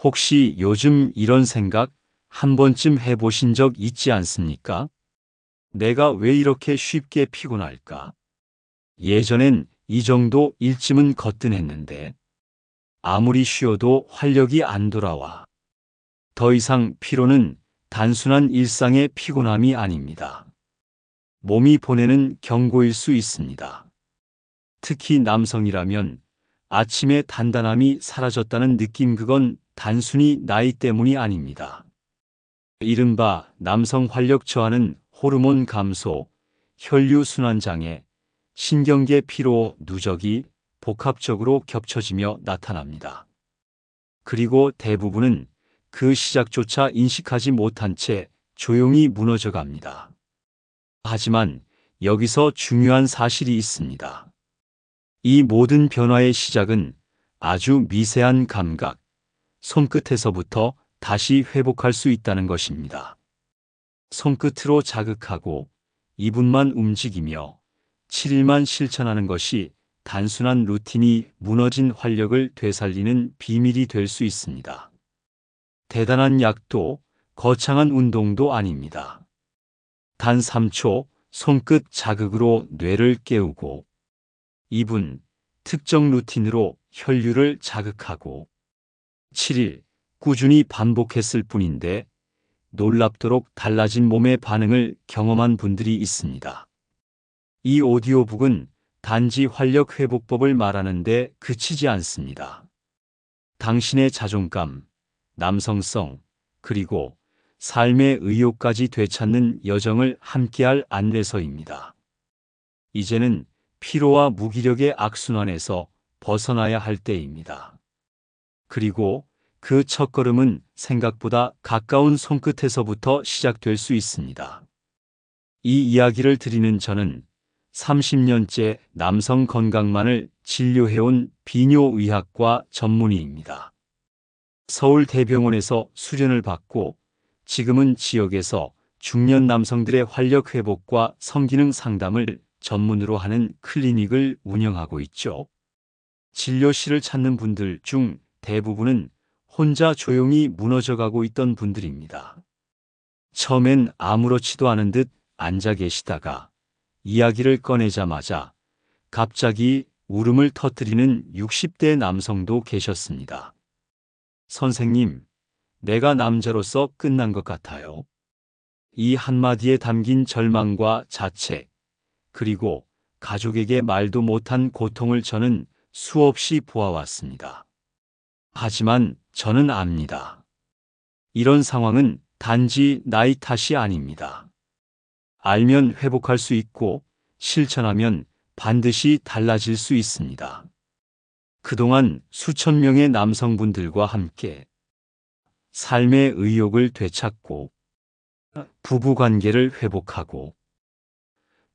혹시 요즘 이런 생각 한 번쯤 해보신 적 있지 않습니까? 내가 왜 이렇게 쉽게 피곤할까? 예전엔 이 정도 일쯤은 거뜬했는데 아무리 쉬어도 활력이 안 돌아와. 더 이상 피로는 단순한 일상의 피곤함이 아닙니다. 몸이 보내는 경고일 수 있습니다. 특히 남성이라면 아침에 단단함이 사라졌다는 느낌 그건 단순히 나이 때문이 아닙니다. 이른바 남성 활력 저하는 호르몬 감소, 혈류 순환 장애, 신경계 피로, 누적이 복합적으로 겹쳐지며 나타납니다. 그리고 대부분은 그 시작조차 인식하지 못한 채 조용히 무너져 갑니다. 하지만 여기서 중요한 사실이 있습니다. 이 모든 변화의 시작은 아주 미세한 감각, 손끝에서부터 다시 회복할 수 있다는 것입니다. 손끝으로 자극하고 2분만 움직이며 7일만 실천하는 것이 단순한 루틴이 무너진 활력을 되살리는 비밀이 될 수 있습니다. 대단한 약도 거창한 운동도 아닙니다. 단 3초 손끝 자극으로 뇌를 깨우고 2분 특정 루틴으로 혈류를 자극하고 7일 꾸준히 반복했을 뿐인데 놀랍도록 달라진 몸의 반응을 경험한 분들이 있습니다. 이 오디오북은 단지 활력 회복법을 말하는데 그치지 않습니다. 당신의 자존감, 남성성, 그리고 삶의 의욕까지 되찾는 여정을 함께할 안내서입니다. 이제는 피로와 무기력의 악순환에서 벗어나야 할 때입니다. 그리고 그 첫걸음은 생각보다 가까운 손끝에서부터 시작될 수 있습니다. 이 이야기를 드리는 저는 30년째 남성 건강만을 진료해온 비뇨의학과 전문의입니다. 서울대병원에서 수련을 받고 지금은 지역에서 중년 남성들의 활력 회복과 성기능 상담을 전문으로 하는 클리닉을 운영하고 있죠. 진료실을 찾는 분들 중 대부분은 혼자 조용히 무너져가고 있던 분들입니다. 처음엔 아무렇지도 않은 듯 앉아 계시다가 이야기를 꺼내자마자 갑자기 울음을 터뜨리는 60대 남성도 계셨습니다. 선생님, 내가 남자로서 끝난 것 같아요. 이 한마디에 담긴 절망과 자책, 그리고 가족에게 말도 못한 고통을 저는 수없이 보아왔습니다. 하지만 저는 압니다. 이런 상황은 단지 나이 탓이 아닙니다. 알면 회복할 수 있고 실천하면 반드시 달라질 수 있습니다. 그동안 수천 명의 남성분들과 함께 삶의 의욕을 되찾고 부부 관계를 회복하고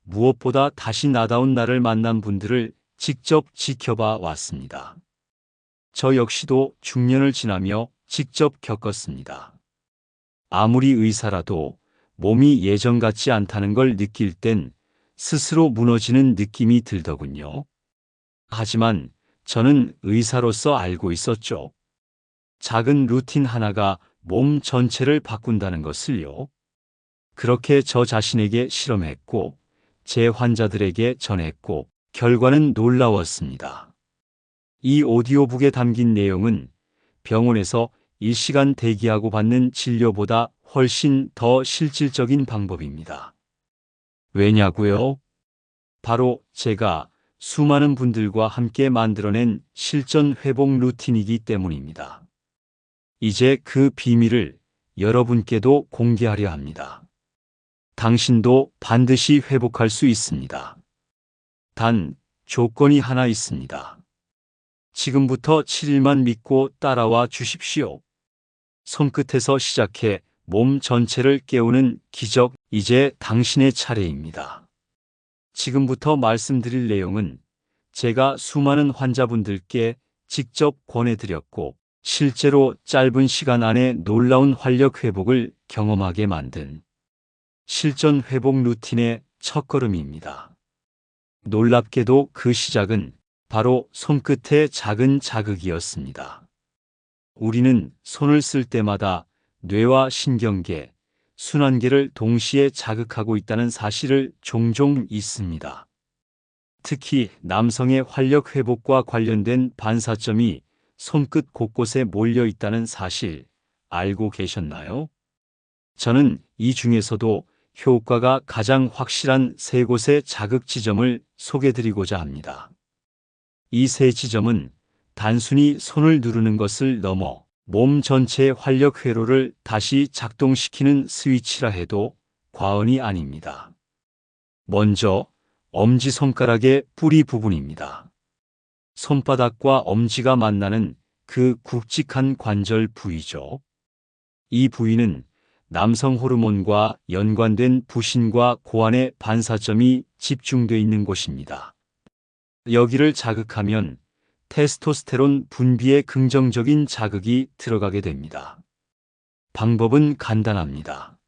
무엇보다 다시 나다운 나를 만난 분들을 직접 지켜봐 왔습니다. 저 역시도 중년을 지나며 직접 겪었습니다. 아무리 의사라도 몸이 예전 같지 않다는 걸 느낄 땐 스스로 무너지는 느낌이 들더군요. 하지만 저는 의사로서 알고 있었죠. 작은 루틴 하나가 몸 전체를 바꾼다는 것을요. 그렇게 저 자신에게 실험했고, 제 환자들에게 전했고, 결과는 놀라웠습니다. 이 오디오북에 담긴 내용은 병원에서 1시간 대기하고 받는 진료보다 훨씬 더 실질적인 방법입니다. 왜냐고요? 바로 제가 수많은 분들과 함께 만들어낸 실전 회복 루틴이기 때문입니다. 이제 그 비밀을 여러분께도 공개하려 합니다. 당신도 반드시 회복할 수 있습니다. 단 조건이 하나 있습니다. 지금부터 7일만 믿고 따라와 주십시오. 손끝에서 시작해 몸 전체를 깨우는 기적, 이제 당신의 차례입니다. 지금부터 말씀드릴 내용은 제가 수많은 환자분들께 직접 권해드렸고, 실제로 짧은 시간 안에 놀라운 활력 회복을 경험하게 만든 실전 회복 루틴의 첫걸음입니다. 놀랍게도 그 시작은 바로 손끝의 작은 자극이었습니다. 우리는 손을 쓸 때마다 뇌와 신경계, 순환계를 동시에 자극하고 있다는 사실을 종종 잊습니다. 특히 남성의 활력 회복과 관련된 반사점이 손끝 곳곳에 몰려 있다는 사실 알고 계셨나요? 저는 이 중에서도 효과가 가장 확실한 세 곳의 자극 지점을 소개드리고자 합니다. 이 세 지점은 단순히 손을 누르는 것을 넘어 몸 전체의 활력 회로를 다시 작동시키는 스위치라 해도 과언이 아닙니다. 먼저 엄지손가락의 뿌리 부분입니다. 손바닥과 엄지가 만나는 그 굵직한 관절 부위죠. 이 부위는 남성 호르몬과 연관된 부신과 고환의 반사점이 집중되어 있는 곳입니다. 여기를 자극하면 테스토스테론 분비에 긍정적인 자극이 들어가게 됩니다. 방법은 간단합니다.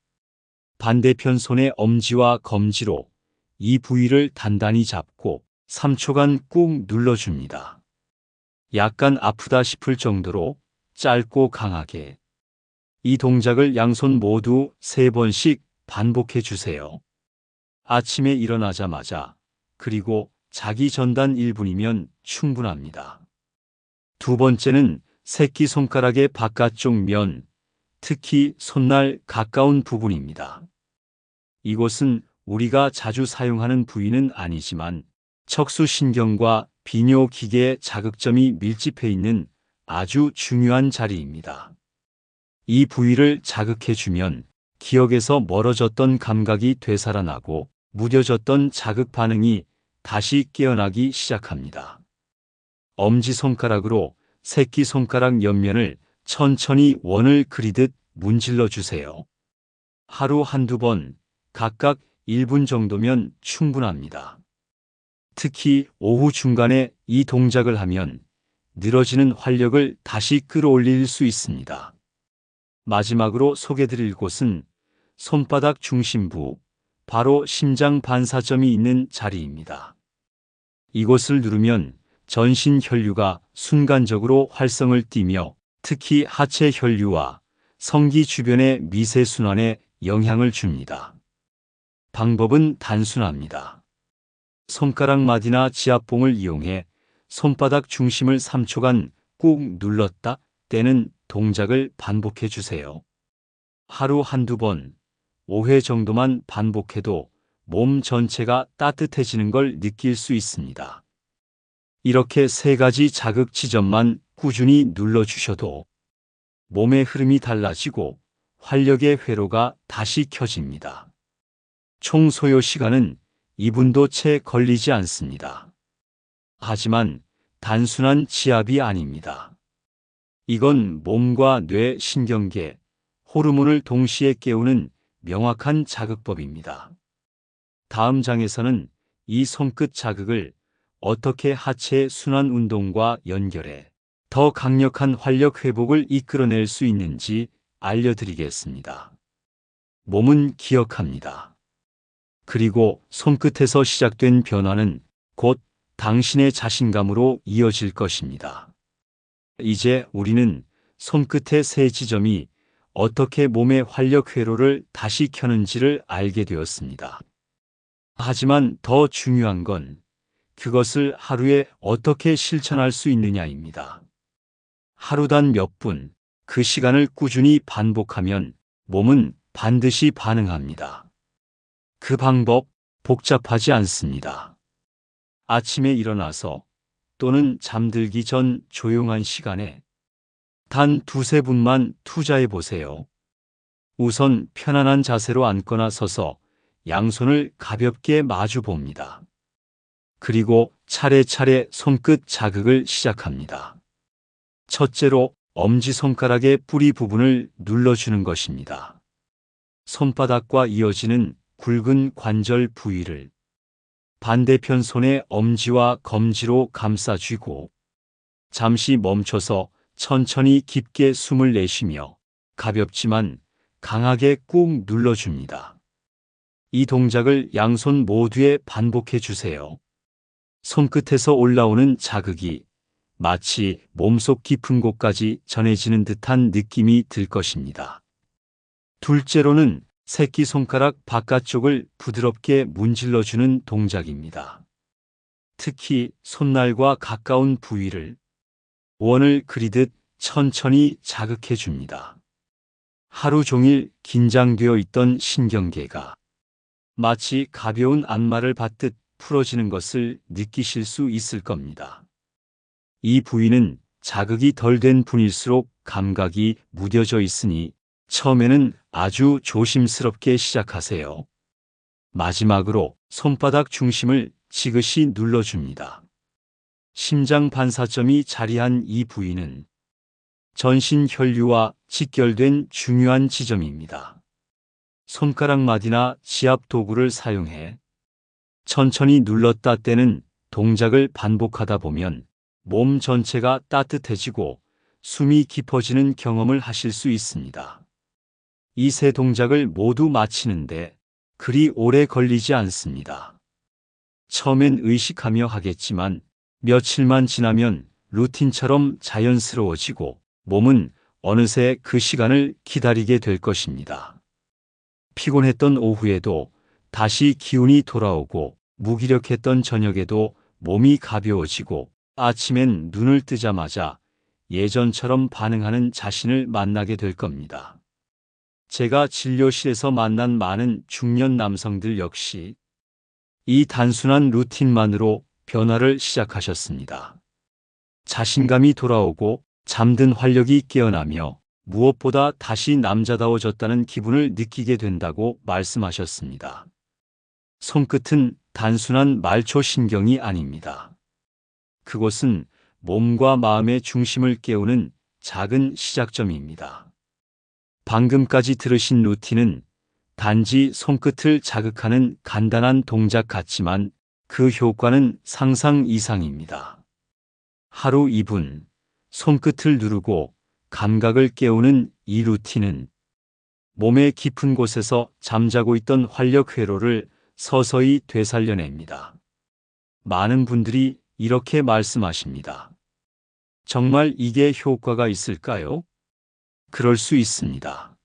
반대편 손의 엄지와 검지로 이 부위를 단단히 잡고 3초간 꾹 눌러줍니다. 약간 아프다 싶을 정도로 짧고 강하게 이 동작을 양손 모두 3번씩 반복해 주세요. 아침에 일어나자마자 그리고 자기 전단 1분이면 충분합니다. 두 번째는 새끼손가락의 바깥쪽 면, 특히 손날 가까운 부분입니다. 이곳은 우리가 자주 사용하는 부위는 아니지만 척수신경과 비뇨기계의 자극점이 밀집해 있는 아주 중요한 자리입니다. 이 부위를 자극해주면 기억에서 멀어졌던 감각이 되살아나고 무뎌졌던 자극 반응이 다시 깨어나기 시작합니다. 엄지손가락으로 새끼손가락 옆면을 천천히 원을 그리듯 문질러 주세요. 하루 한두 번 각각 1분 정도면 충분합니다. 특히 오후 중간에 이 동작을 하면 늘어지는 활력을 다시 끌어올릴 수 있습니다. 마지막으로 소개드릴 곳은 손바닥 중심부, 바로 심장 반사점이 있는 자리입니다. 이곳을 누르면 전신 혈류가 순간적으로 활성을 띠며 특히 하체 혈류와 성기 주변의 미세순환에 영향을 줍니다. 방법은 단순합니다. 손가락 마디나 지압봉을 이용해 손바닥 중심을 3초간 꾹 눌렀다 떼는 동작을 반복해 주세요. 하루 한두 번, 5회 정도만 반복해도 몸 전체가 따뜻해지는 걸 느낄 수 있습니다. 이렇게 세 가지 자극 지점만 꾸준히 눌러주셔도 몸의 흐름이 달라지고 활력의 회로가 다시 켜집니다. 총 소요 시간은 2분도 채 걸리지 않습니다. 하지만 단순한 지압이 아닙니다. 이건 몸과 뇌, 신경계, 호르몬을 동시에 깨우는 명확한 자극법입니다. 다음 장에서는 이 손끝 자극을 어떻게 하체 순환 운동과 연결해 더 강력한 활력 회복을 이끌어낼 수 있는지 알려드리겠습니다. 몸은 기억합니다. 그리고 손끝에서 시작된 변화는 곧 당신의 자신감으로 이어질 것입니다. 이제 우리는 손끝의 세 지점이 어떻게 몸의 활력 회로를 다시 켜는지를 알게 되었습니다. 하지만 더 중요한 건 그것을 하루에 어떻게 실천할 수 있느냐입니다. 하루 단 몇 분, 그 시간을 꾸준히 반복하면 몸은 반드시 반응합니다. 그 방법 복잡하지 않습니다. 아침에 일어나서 또는 잠들기 전 조용한 시간에 단 두세 분만 투자해 보세요. 우선 편안한 자세로 앉거나 서서 양손을 가볍게 마주 봅니다. 그리고 차례차례 손끝 자극을 시작합니다. 첫째로 엄지손가락의 뿌리 부분을 눌러주는 것입니다. 손바닥과 이어지는 굵은 관절 부위를 반대편 손의 엄지와 검지로 감싸쥐고 잠시 멈춰서 천천히 깊게 숨을 내쉬며 가볍지만 강하게 꾹 눌러줍니다. 이 동작을 양손 모두에 반복해 주세요. 손끝에서 올라오는 자극이 마치 몸속 깊은 곳까지 전해지는 듯한 느낌이 들 것입니다. 둘째로는 새끼손가락 바깥쪽을 부드럽게 문질러주는 동작입니다. 특히 손날과 가까운 부위를 원을 그리듯 천천히 자극해 줍니다. 하루 종일 긴장되어 있던 신경계가 마치 가벼운 안마를 받듯 풀어지는 것을 느끼실 수 있을 겁니다. 이 부위는 자극이 덜 된 분일수록 감각이 무뎌져 있으니 처음에는 아주 조심스럽게 시작하세요. 마지막으로 손바닥 중심을 지그시 눌러줍니다. 심장 반사점이 자리한 이 부위는 전신 혈류와 직결된 중요한 지점입니다. 손가락 마디나 지압 도구를 사용해 천천히 눌렀다 떼는 동작을 반복하다 보면 몸 전체가 따뜻해지고 숨이 깊어지는 경험을 하실 수 있습니다. 이 세 동작을 모두 마치는데 그리 오래 걸리지 않습니다. 처음엔 의식하며 하겠지만 며칠만 지나면 루틴처럼 자연스러워지고 몸은 어느새 그 시간을 기다리게 될 것입니다. 피곤했던 오후에도 다시 기운이 돌아오고 무기력했던 저녁에도 몸이 가벼워지고 아침엔 눈을 뜨자마자 예전처럼 반응하는 자신을 만나게 될 겁니다. 제가 진료실에서 만난 많은 중년 남성들 역시 이 단순한 루틴만으로 변화를 시작하셨습니다. 자신감이 돌아오고 잠든 활력이 깨어나며 무엇보다 다시 남자다워졌다는 기분을 느끼게 된다고 말씀하셨습니다. 손끝은 단순한 말초 신경이 아닙니다. 그곳은 몸과 마음의 중심을 깨우는 작은 시작점입니다. 방금까지 들으신 루틴은 단지 손끝을 자극하는 간단한 동작 같지만 그 효과는 상상 이상입니다. 하루 2분 손끝을 누르고 감각을 깨우는 이 루틴은 몸의 깊은 곳에서 잠자고 있던 활력 회로를 서서히 되살려냅니다. 많은 분들이 이렇게 말씀하십니다. 정말 이게 효과가 있을까요? 그럴 수 있습니다.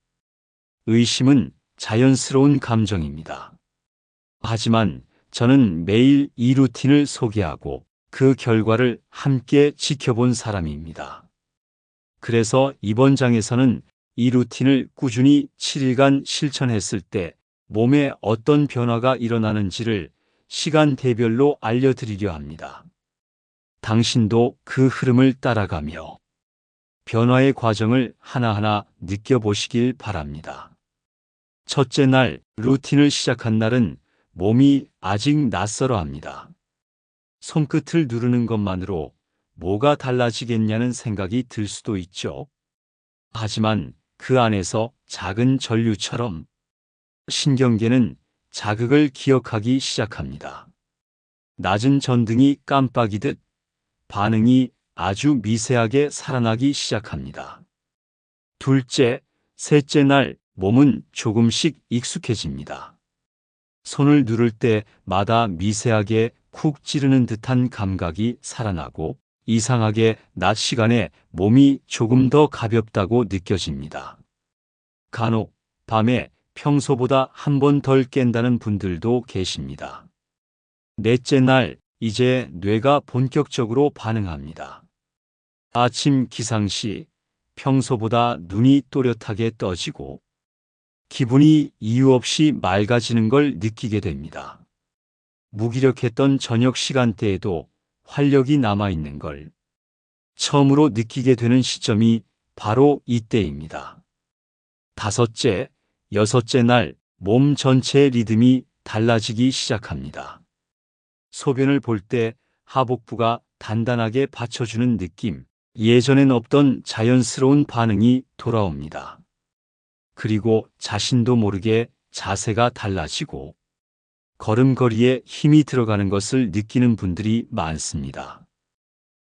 의심은 자연스러운 감정입니다. 하지만 저는 매일 이 루틴을 소개하고 그 결과를 함께 지켜본 사람입니다. 그래서 이번 장에서는 이 루틴을 꾸준히 7일간 실천했을 때 몸에 어떤 변화가 일어나는지를 시간대별로 알려드리려 합니다. 당신도 그 흐름을 따라가며 변화의 과정을 하나하나 느껴보시길 바랍니다. 첫째 날 루틴을 시작한 날은 몸이 아직 낯설어 합니다. 손끝을 누르는 것만으로 뭐가 달라지겠냐는 생각이 들 수도 있죠. 하지만 그 안에서 작은 전류처럼 신경계는 자극을 기억하기 시작합니다. 낮은 전등이 깜빡이듯 반응이 아주 미세하게 살아나기 시작합니다. 둘째, 셋째 날 몸은 조금씩 익숙해집니다. 손을 누를 때마다 미세하게 쿡 찌르는 듯한 감각이 살아나고 이상하게 낮 시간에 몸이 조금 더 가볍다고 느껴집니다. 간혹 밤에 평소보다 한 번 덜 깬다는 분들도 계십니다. 넷째 날 이제 뇌가 본격적으로 반응합니다. 아침 기상 시 평소보다 눈이 또렷하게 떠지고 기분이 이유 없이 맑아지는 걸 느끼게 됩니다. 무기력했던 저녁 시간대에도 활력이 남아있는 걸 처음으로 느끼게 되는 시점이 바로 이때입니다. 다섯째, 여섯째 날 몸 전체의 리듬이 달라지기 시작합니다. 소변을 볼 때 하복부가 단단하게 받쳐주는 느낌, 예전엔 없던 자연스러운 반응이 돌아옵니다. 그리고 자신도 모르게 자세가 달라지고 걸음걸이에 힘이 들어가는 것을 느끼는 분들이 많습니다.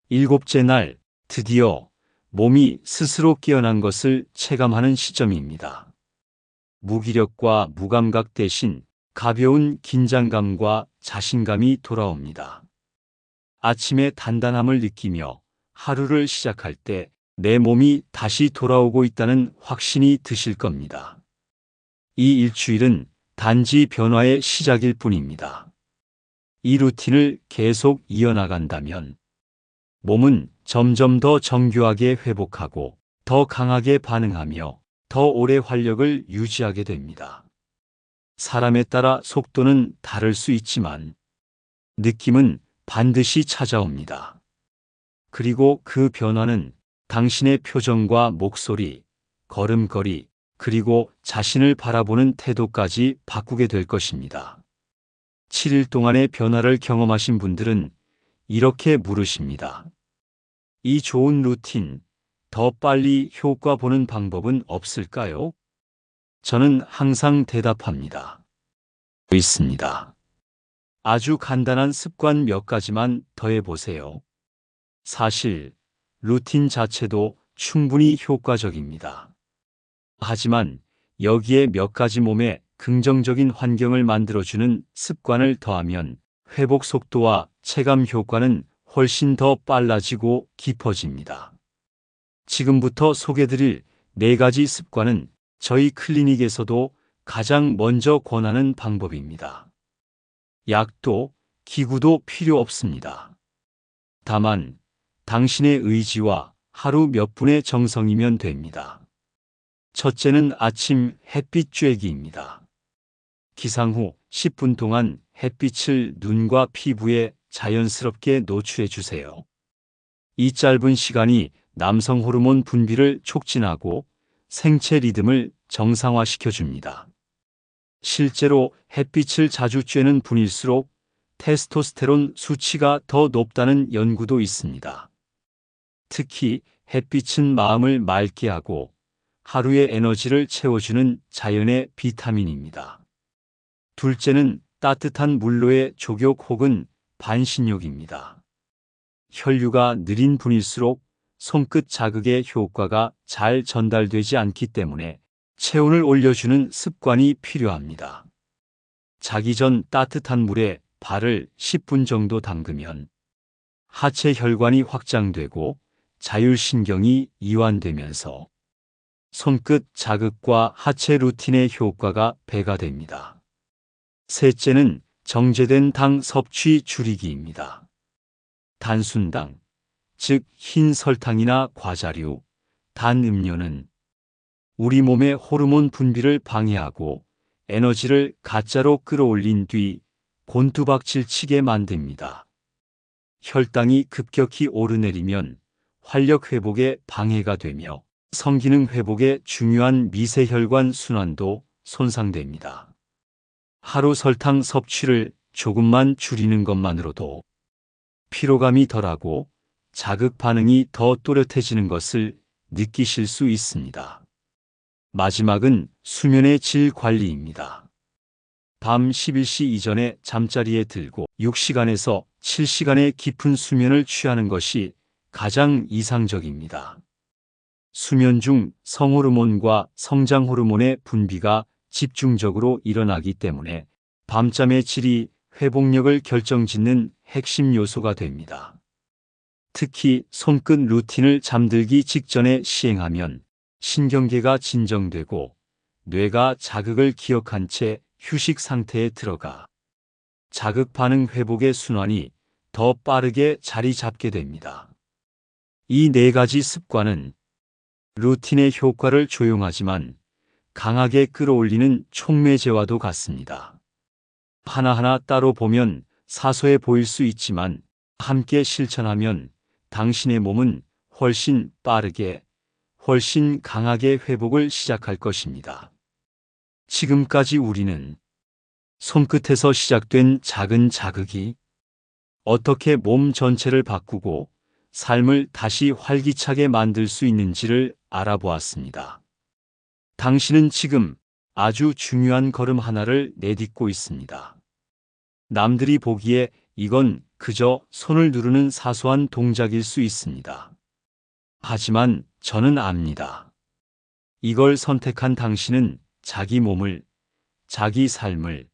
일곱째 날 드디어 몸이 스스로 깨어난 것을 체감하는 시점입니다. 무기력과 무감각 대신 가벼운 긴장감과 자신감이 돌아옵니다. 아침의 단단함을 느끼며 하루를 시작할 때 내 몸이 다시 돌아오고 있다는 확신이 드실 겁니다. 이 일주일은 단지 변화의 시작일 뿐입니다. 이 루틴을 계속 이어나간다면 몸은 점점 더 정교하게 회복하고 더 강하게 반응하며 더 오래 활력을 유지하게 됩니다. 사람에 따라 속도는 다를 수 있지만 느낌은 반드시 찾아옵니다. 그리고 그 변화는 당신의 표정과 목소리, 걸음걸이, 그리고 자신을 바라보는 태도까지 바꾸게 될 것입니다. 7일 동안의 변화를 경험하신 분들은 이렇게 물으십니다. 이 좋은 루틴, 더 빨리 효과 보는 방법은 없을까요? 저는 항상 대답합니다. 있습니다. 아주 간단한 습관 몇 가지만 더해보세요. 사실, 루틴 자체도 충분히 효과적입니다. 하지만 여기에 몇 가지 몸에 긍정적인 환경을 만들어주는 습관을 더하면 회복 속도와 체감 효과는 훨씬 더 빨라지고 깊어집니다. 지금부터 소개드릴 네 가지 습관은 저희 클리닉에서도 가장 먼저 권하는 방법입니다. 약도 기구도 필요 없습니다. 다만 당신의 의지와 하루 몇 분의 정성이면 됩니다. 첫째는 아침 햇빛 쬐기입니다. 기상 후 10분 동안 햇빛을 눈과 피부에 자연스럽게 노출해 주세요. 이 짧은 시간이 남성 호르몬 분비를 촉진하고 생체 리듬을 정상화시켜 줍니다. 실제로 햇빛을 자주 쬐는 분일수록 테스토스테론 수치가 더 높다는 연구도 있습니다. 특히 햇빛은 마음을 맑게 하고 하루의 에너지를 채워주는 자연의 비타민입니다. 둘째는 따뜻한 물로의 족욕 혹은 반신욕입니다. 혈류가 느린 분일수록 손끝 자극의 효과가 잘 전달되지 않기 때문에 체온을 올려주는 습관이 필요합니다. 자기 전 따뜻한 물에 발을 10분 정도 담그면 하체 혈관이 확장되고 자율신경이 이완되면서 손끝 자극과 하체 루틴의 효과가 배가 됩니다. 셋째는 정제된 당 섭취 줄이기입니다. 단순당, 즉 흰 설탕이나 과자류, 단 음료는 우리 몸의 호르몬 분비를 방해하고 에너지를 가짜로 끌어올린 뒤 곤두박질 치게 만듭니다. 혈당이 급격히 오르내리면 활력 회복에 방해가 되며 성기능 회복에 중요한 미세혈관 순환도 손상됩니다. 하루 설탕 섭취를 조금만 줄이는 것만으로도 피로감이 덜하고 자극 반응이 더 또렷해지는 것을 느끼실 수 있습니다. 마지막은 수면의 질 관리입니다. 밤 11시 이전에 잠자리에 들고 6시간에서 7시간의 깊은 수면을 취하는 것이 가장 이상적입니다. 수면 중 성호르몬과 성장 호르몬의 분비가 집중적으로 일어나기 때문에 밤잠의 질이 회복력을 결정짓는 핵심 요소가 됩니다. 특히 손끝 루틴을 잠들기 직전에 시행하면 신경계가 진정되고 뇌가 자극을 기억한 채 휴식 상태에 들어가 자극 반응 회복의 순환이 더 빠르게 자리 잡게 됩니다. 이 네 가지 습관은 루틴의 효과를 조용하지만 강하게 끌어올리는 촉매제와도 같습니다. 하나하나 따로 보면 사소해 보일 수 있지만 함께 실천하면 당신의 몸은 훨씬 빠르게, 훨씬 강하게 회복을 시작할 것입니다. 지금까지 우리는 손끝에서 시작된 작은 자극이 어떻게 몸 전체를 바꾸고 삶을 다시 활기차게 만들 수 있는지를 알아보았습니다. 당신은 지금 아주 중요한 걸음 하나를 내딛고 있습니다. 남들이 보기에 이건 그저 손을 누르는 사소한 동작일 수 있습니다. 하지만 저는 압니다. 이걸 선택한 당신은 자기 몸을, 자기 삶을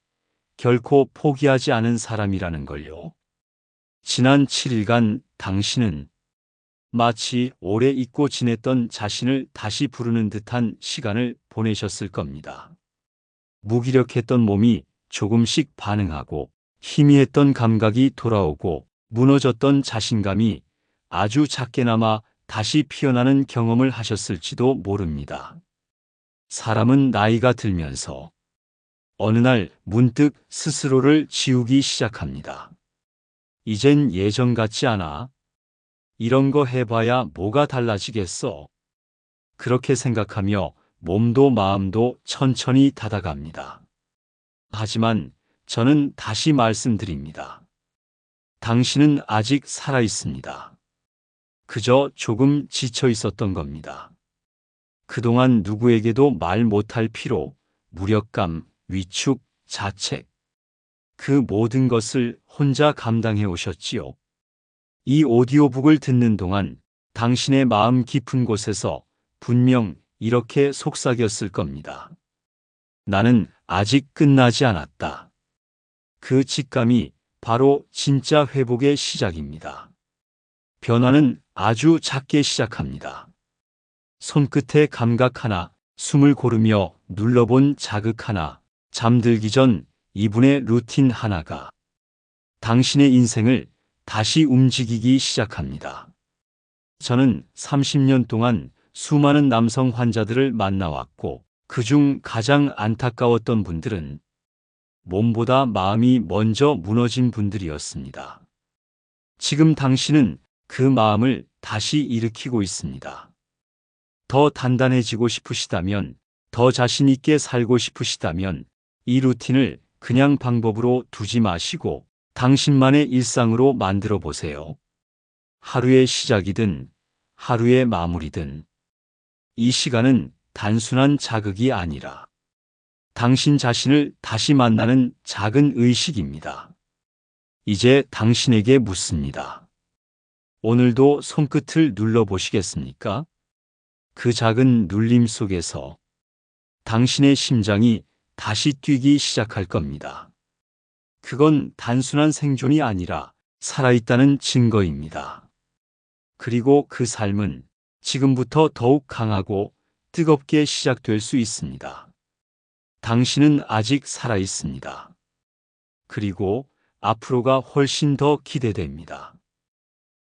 결코 포기하지 않은 사람이라는 걸요. 지난 7일간 당신은 마치 오래 잊고 지냈던 자신을 다시 부르는 듯한 시간을 보내셨을 겁니다. 무기력했던 몸이 조금씩 반응하고 희미했던 감각이 돌아오고 무너졌던 자신감이 아주 작게나마 다시 피어나는 경험을 하셨을지도 모릅니다. 사람은 나이가 들면서 어느 날 문득 스스로를 지우기 시작합니다. 이젠 예전 같지 않아. 이런 거 해봐야 뭐가 달라지겠어. 그렇게 생각하며 몸도 마음도 천천히 닫아갑니다. 하지만 저는 다시 말씀드립니다. 당신은 아직 살아 있습니다. 그저 조금 지쳐 있었던 겁니다. 그동안 누구에게도 말 못할 피로, 무력감, 위축, 자책. 그 모든 것을 혼자 감당해 오셨지요. 이 오디오북을 듣는 동안 당신의 마음 깊은 곳에서 분명 이렇게 속삭였을 겁니다. 나는 아직 끝나지 않았다. 그 직감이 바로 진짜 회복의 시작입니다. 변화는 아주 작게 시작합니다. 손끝의 감각 하나, 숨을 고르며 눌러본 자극 하나, 잠들기 전 2분의 루틴 하나가 당신의 인생을 다시 움직이기 시작합니다. 저는 30년 동안 수많은 남성 환자들을 만나왔고 그중 가장 안타까웠던 분들은 몸보다 마음이 먼저 무너진 분들이었습니다. 지금 당신은 그 마음을 다시 일으키고 있습니다. 더 단단해지고 싶으시다면, 더 자신있게 살고 싶으시다면, 이 루틴을 그냥 방법으로 두지 마시고 당신만의 일상으로 만들어 보세요. 하루의 시작이든 하루의 마무리든 이 시간은 단순한 자극이 아니라 당신 자신을 다시 만나는 작은 의식입니다. 이제 당신에게 묻습니다. 오늘도 손끝을 눌러보시겠습니까? 그 작은 눌림 속에서 당신의 심장이 다시 뛰기 시작할 겁니다. 그건 단순한 생존이 아니라 살아있다는 증거입니다. 그리고 그 삶은 지금부터 더욱 강하고 뜨겁게 시작될 수 있습니다. 당신은 아직 살아 있습니다. 그리고 앞으로가 훨씬 더 기대됩니다.